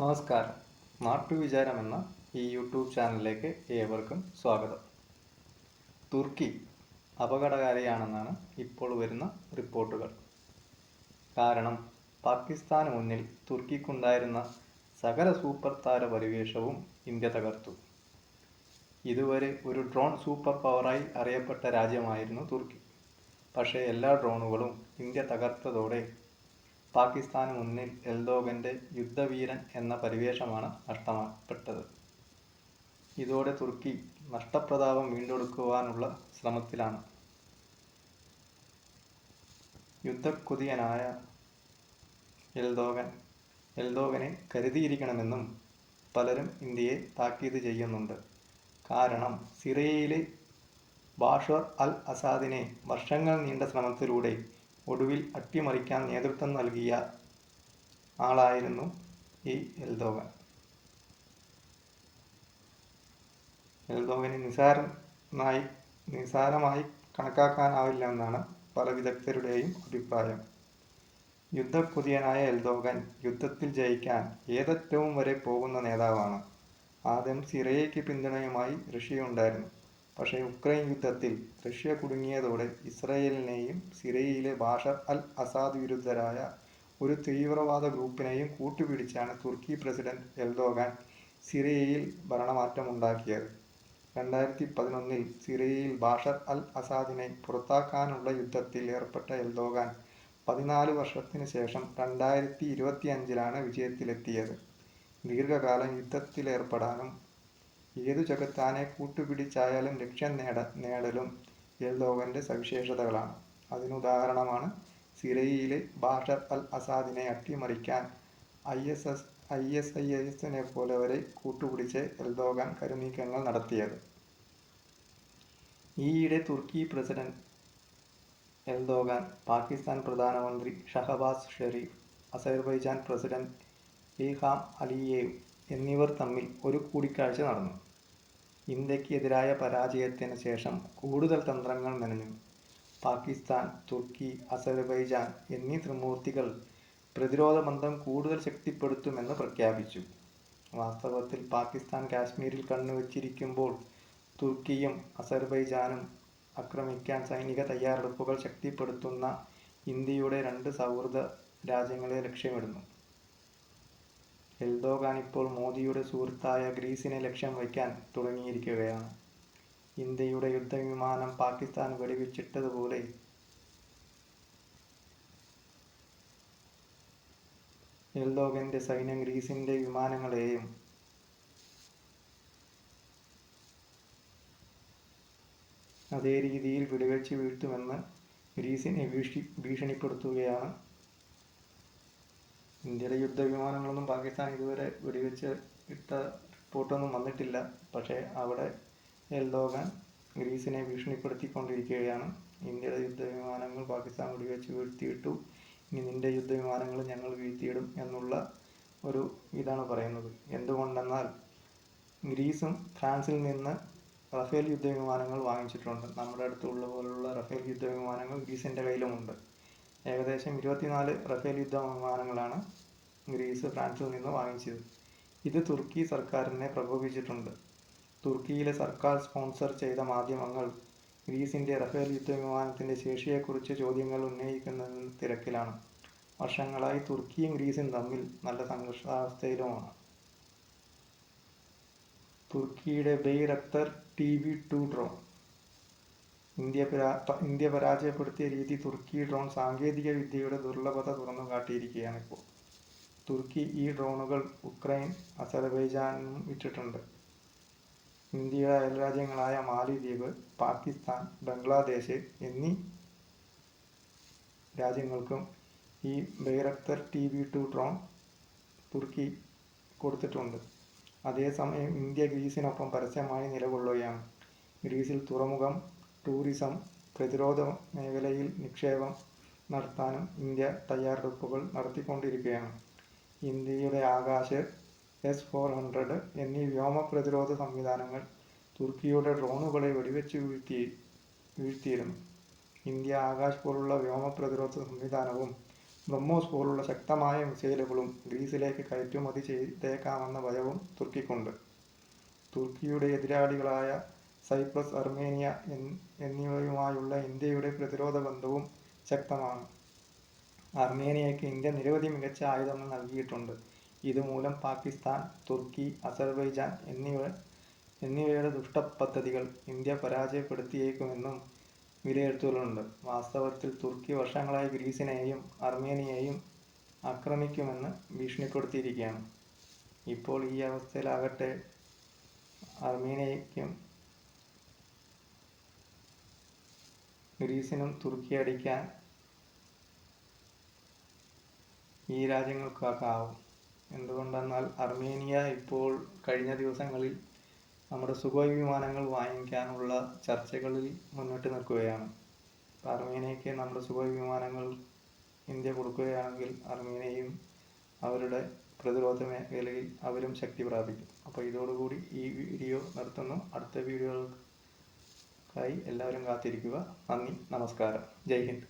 നമസ്കാരം. നാട്ടുവിചാരം എന്ന ഈ യൂട്യൂബ് ചാനലിലേക്ക് ഏവർക്കും സ്വാഗതം. തുർക്കി അപകടകാരിയാണെന്നാണ് ഇപ്പോൾ വരുന്ന റിപ്പോർട്ടുകൾ. കാരണം പാകിസ്ഥാന് മുന്നിൽ തുർക്കിക്കുണ്ടായിരുന്ന സകല സൂപ്പർ താര പരിവേഷവും ഇന്ത്യ തകർത്തു. ഇതുവരെ ഒരു ഡ്രോൺ സൂപ്പർ പവറായി അറിയപ്പെട്ട രാജ്യമായിരുന്നു തുർക്കി. പക്ഷേ എല്ലാ ഡ്രോണുകളും ഇന്ത്യ തകർത്തതോടെ പാകിസ്ഥാന് മുന്നിൽ എൽദോഗന്റെ യുദ്ധവീരൻ എന്ന പരിവേഷമാണ് നഷ്ടപ്പെട്ടത്. ഇതോടെ തുർക്കി നഷ്ടപ്രതാപം വീണ്ടെടുക്കുവാനുള്ള ശ്രമത്തിലാണ്. യുദ്ധക്കുതിയനായ എൽദോഗൻ എൽദോഗനെ കരുതിയിരിക്കണമെന്നും പലരും ഇന്ത്യയെ താക്കീത് ചെയ്യുന്നുണ്ട്. കാരണം സിറിയയിലെ ബാഷർ അൽ അസാദിനെ വർഷങ്ങൾ നീണ്ട ശ്രമത്തിലൂടെ ഒടുവിൽ അട്ടിമറിക്കാൻ നേതൃത്വം നൽകിയ ആളായിരുന്നു ഈ എൽദോഗൻ. എൽദോഗനെ നിസാരമായി നിസാരമായി കണക്കാക്കാനാവില്ലെന്നാണ് പല വിദഗ്ധരുടെയും അഭിപ്രായം. യുദ്ധക്കുതിയനായ എൽദോഗൻ യുദ്ധത്തിൽ ജയിക്കാൻ ഏതറ്റവും വരെ പോകുന്ന നേതാവാണ്. ആദ്യം സിറിയയ്ക്ക് പിന്തുണയുമായി റഷ്യയുണ്ടായിരുന്നു പക്ഷേ ഉക്രൈൻ യുദ്ധത്തിൽ റഷ്യ കുടുങ്ങിയതോടെ ഇസ്രയേലിനെയും സിറിയയിലെ ബാഷർ അൽ അസാദ് വിരുദ്ധരായ ഒരു തീവ്രവാദ ഗ്രൂപ്പിനെയും കൂട്ടുപിടിച്ചാണ് തുർക്കി പ്രസിഡന്റ് എൽദോഗാൻ സിറിയയിൽ ഭരണമാറ്റമുണ്ടാക്കിയത്. രണ്ടായിരത്തി പതിനൊന്നിൽ സിറിയയിൽ ബാഷർ അൽ അസാദിനെ പുറത്താക്കാനുള്ള യുദ്ധത്തിൽ ഏർപ്പെട്ട എൽദോഗാൻ പതിനാല് വർഷത്തിന് ശേഷം രണ്ടായിരത്തി ഇരുപത്തിയഞ്ചിലാണ് വിജയത്തിലെത്തിയത്. ദീർഘകാലം യുദ്ധത്തിലേർപ്പെടാനും ഏതു ജഗത്താനെ കൂട്ടുപിടിച്ചായാലും ലക്ഷ്യം നേട നേടലും എൽദോഗന്റെ സവിശേഷതകളാണ്. അതിനുദാഹരണമാണ് സിറിയയിലെ ബാഷർ അൽ അസാദിനെ അട്ടിമറിക്കാൻ I S S I S I എസിനെ പോലെവരെ കൂട്ടുപിടിച്ച് എൽദോഗാൻ കരുനീക്കങ്ങൾ നടത്തിയത്. ഈയിടെ തുർക്കി പ്രസിഡന്റ് എൽദോഗാൻ പാകിസ്ഥാൻ പ്രധാനമന്ത്രി Shahbaz Sharif Azerbaijan president Ilham Aliyev എന്നിവർ തമ്മിൽ ഒരു കൂടിക്കാഴ്ച നടന്നു. ഇന്ത്യയ്ക്ക് എതിരായ പരാജയത്തിന് ശേഷം കൂടുതൽ തന്ത്രങ്ങൾ മെനഞ്ഞു. പാകിസ്ഥാൻ തുർക്കി അസർബൈജാൻ എന്നീ ത്രിമൂർത്തികൾ പ്രതിരോധ ബന്ധം കൂടുതൽ ശക്തിപ്പെടുത്തുമെന്ന് പ്രഖ്യാപിച്ചു. വാസ്തവത്തിൽ പാകിസ്ഥാൻ കാശ്മീരിൽ കണ്ണുവച്ചിരിക്കുമ്പോൾ തുർക്കിയും അസർബൈജാനും ആക്രമിക്കാൻ സൈനിക തയ്യാറെടുപ്പുകൾ ശക്തിപ്പെടുത്തുന്ന ഇന്ത്യയുടെ രണ്ട് സൗഹൃദ രാജ്യങ്ങളെ ലക്ഷ്യമിടുന്നു. എൽദോഗാൻ ഇപ്പോൾ മോദിയുടെ സുഹൃത്തായ ഗ്രീസിനെ ലക്ഷ്യം വയ്ക്കാൻ തുടങ്ങിയിരിക്കുകയാണ്. ഇന്ത്യയുടെ യുദ്ധവിമാനം പാകിസ്ഥാൻ വെടിവെച്ചിട്ടതുപോലെ എൽദോഗന്റെ സൈന്യം ഗ്രീസിന്റെ വിമാനങ്ങളെയും അതേ രീതിയിൽ വെടിവെച്ച് വീഴ്ത്തുമെന്ന് ഗ്രീസിനെ ഭീഷണി ഭീഷണിപ്പെടുത്തുകയാണ് ഇന്ത്യയുടെ യുദ്ധവിമാനങ്ങളൊന്നും പാകിസ്ഥാൻ ഇതുവരെ വെടിവെച്ച് ഇട്ട റിപ്പോർട്ടൊന്നും വന്നിട്ടില്ല. പക്ഷേ അവിടെ എൽദോഗാൻ ഗ്രീസിനെ ഭീഷണിപ്പെടുത്തിക്കൊണ്ടിരിക്കുകയാണ്. ഇന്ത്യയുടെ യുദ്ധവിമാനങ്ങൾ പാകിസ്ഥാൻ വെടിവെച്ച് വീഴ്ത്തിയിട്ടു ഇനി നിന്റെ യുദ്ധവിമാനങ്ങൾ ഞങ്ങൾ വീഴ്ത്തിയിടും എന്നുള്ള ഒരു ഇതാണ് പറയുന്നത്. എന്തുകൊണ്ടെന്നാൽ ഗ്രീസും ഫ്രാൻസിൽ നിന്ന് റഫേൽ യുദ്ധവിമാനങ്ങൾ വാങ്ങിച്ചിട്ടുണ്ട്. നമ്മുടെ അടുത്തുള്ള പോലുള്ള റഫേൽ യുദ്ധവിമാനങ്ങൾ ഗ്രീസിന്റെ കയ്യിലുമുണ്ട്. ഏകദേശം ഇരുപത്തിനാല് റഫേൽ യുദ്ധ വിമാനങ്ങളാണ് ഗ്രീസ് ഫ്രാൻസിൽ നിന്ന് വാങ്ങിച്ചത്. ഇത് തുർക്കി സർക്കാരിനെ പ്രകോപിച്ചിട്ടുണ്ട് തുർക്കിയിലെ സർക്കാർ സ്പോൺസർ ചെയ്ത മാധ്യമങ്ങൾ ഗ്രീസിന്റെ റഫേൽ യുദ്ധവിമാനത്തിന്റെ ശേഷിയെക്കുറിച്ച് ചോദ്യങ്ങൾ ഉന്നയിക്കുന്നതിന് തിരക്കിലാണ്. വർഷങ്ങളായി തുർക്കിയും ഗ്രീസും തമ്മിൽ നല്ല സംഘർഷാവസ്ഥയിലുമാണ് തുർക്കിയുടെ Bayraktar T V two drone India India പരാജയപ്പെടുത്തിയ രീതി തുർക്കി ഡ്രോൺ സാങ്കേതിക വിദ്യയുടെ ദുർലഭത തുറന്നു കാട്ടിയിരിക്കുകയാണ് ഇപ്പോൾ തുർക്കി ഈ ഡ്രോണുകൾ ഉക്രൈൻ അസർബൈജാനും വിറ്റിട്ടുണ്ട് ഇന്ത്യയുടെ അയൽരാജ്യങ്ങളായ മാലിദ്വീപ് പാകിസ്ഥാൻ ബംഗ്ലാദേശ് എന്നീ രാജ്യങ്ങൾക്കും ഈ Bayraktar T V two drone തുർക്കി കൊടുത്തിട്ടുണ്ട്. അതേസമയം ഇന്ത്യ ഗ്രീസിനൊപ്പം പരസ്യമായി നിലകൊള്ളുകയാണ്. ഗ്രീസിൽ തുറമുഖം ടൂറിസം പ്രതിരോധ മേഖലയിൽ നിക്ഷേപം നടത്താനും ഇന്ത്യ തയ്യാറെടുപ്പുകൾ നടത്തിക്കൊണ്ടിരിക്കുകയാണ്. ഇന്ത്യയുടെ ആകാശ് എസ് ഫോർ ഹൺഡ്രഡ് എന്നീ വ്യോമ പ്രതിരോധ സംവിധാനങ്ങൾ തുർക്കിയുടെ ഡ്രോണുകളെ വെടിവെച്ച് വീഴ്ത്തി വീഴ്ത്തിയിരുന്നു. ഇന്ത്യ ആകാശ് പോലുള്ള വ്യോമ പ്രതിരോധ സംവിധാനവും ബ്രഹ്മോസ് പോലുള്ള ശക്തമായ മിസൈലുകളും ഗ്രീസിലേക്ക് കയറ്റുമതി ചെയ്തേക്കാമെന്ന ഭയവും തുർക്കിക്കുണ്ട്. തുർക്കിയുടെ എതിരാളികളായ സൈപ്രസ് അർമേനിയ എന്നിവയുമായുള്ള ഇന്ത്യയുടെ പ്രതിരോധ ബന്ധവും ശക്തമാണ്. അർമേനിയയ്ക്ക് ഇന്ത്യ നിരവധി മികച്ച ആയുധങ്ങൾ നൽകിയിട്ടുണ്ട്. ഇതുമൂലം പാകിസ്ഥാൻ തുർക്കി അസർബൈജാൻ എന്നിവ എന്നിവയുടെ ദുഷ്ടപദ്ധതികൾ ഇന്ത്യ പരാജയപ്പെടുത്തിയേക്കുമെന്നും വിലയിരുത്തലുണ്ട് വാസ്തവത്തിൽ തുർക്കി വർഷങ്ങളായി ഗ്രീസിനെയും അർമേനിയയെയും ആക്രമിക്കുമെന്ന് ഭീഷണിപ്പെടുത്തിയിരിക്കുകയാണ്. ഇപ്പോൾ ഈ അവസ്ഥയിലാകട്ടെ അർമേനിയയ്ക്കും ഗ്രീസിനും തുർക്കി അടിക്കാൻ ഈ രാജ്യങ്ങൾക്കൊക്കെ ആവും. എന്തുകൊണ്ടെന്നാൽ അർമേനിയ ഇപ്പോൾ കഴിഞ്ഞ ദിവസങ്ങളിൽ നമ്മുടെ സുഖോയ് വിമാനങ്ങൾ വാങ്ങിക്കാനുള്ള ചർച്ചകളിൽ മുന്നോട്ട് നിൽക്കുകയാണ്. അർമേനിയയ്ക്ക് നമ്മുടെ സുഖോയ് വിമാനങ്ങൾ ഇന്ത്യ കൊടുക്കുകയാണെങ്കിൽ അർമേനിയയും അവരുടെ പ്രതിരോധ മേഖലയിൽ അവരും ശക്തി പ്രാപിക്കും. അപ്പോൾ ഇതോടുകൂടി ഈ വീഡിയോ നിർത്തുന്നു. അടുത്ത വീഡിയോകൾക്കായി എല്ലാവരും കാത്തിരിക്കുക. നന്ദി നമസ്കാരം. ജയ് ഹിന്ദ്.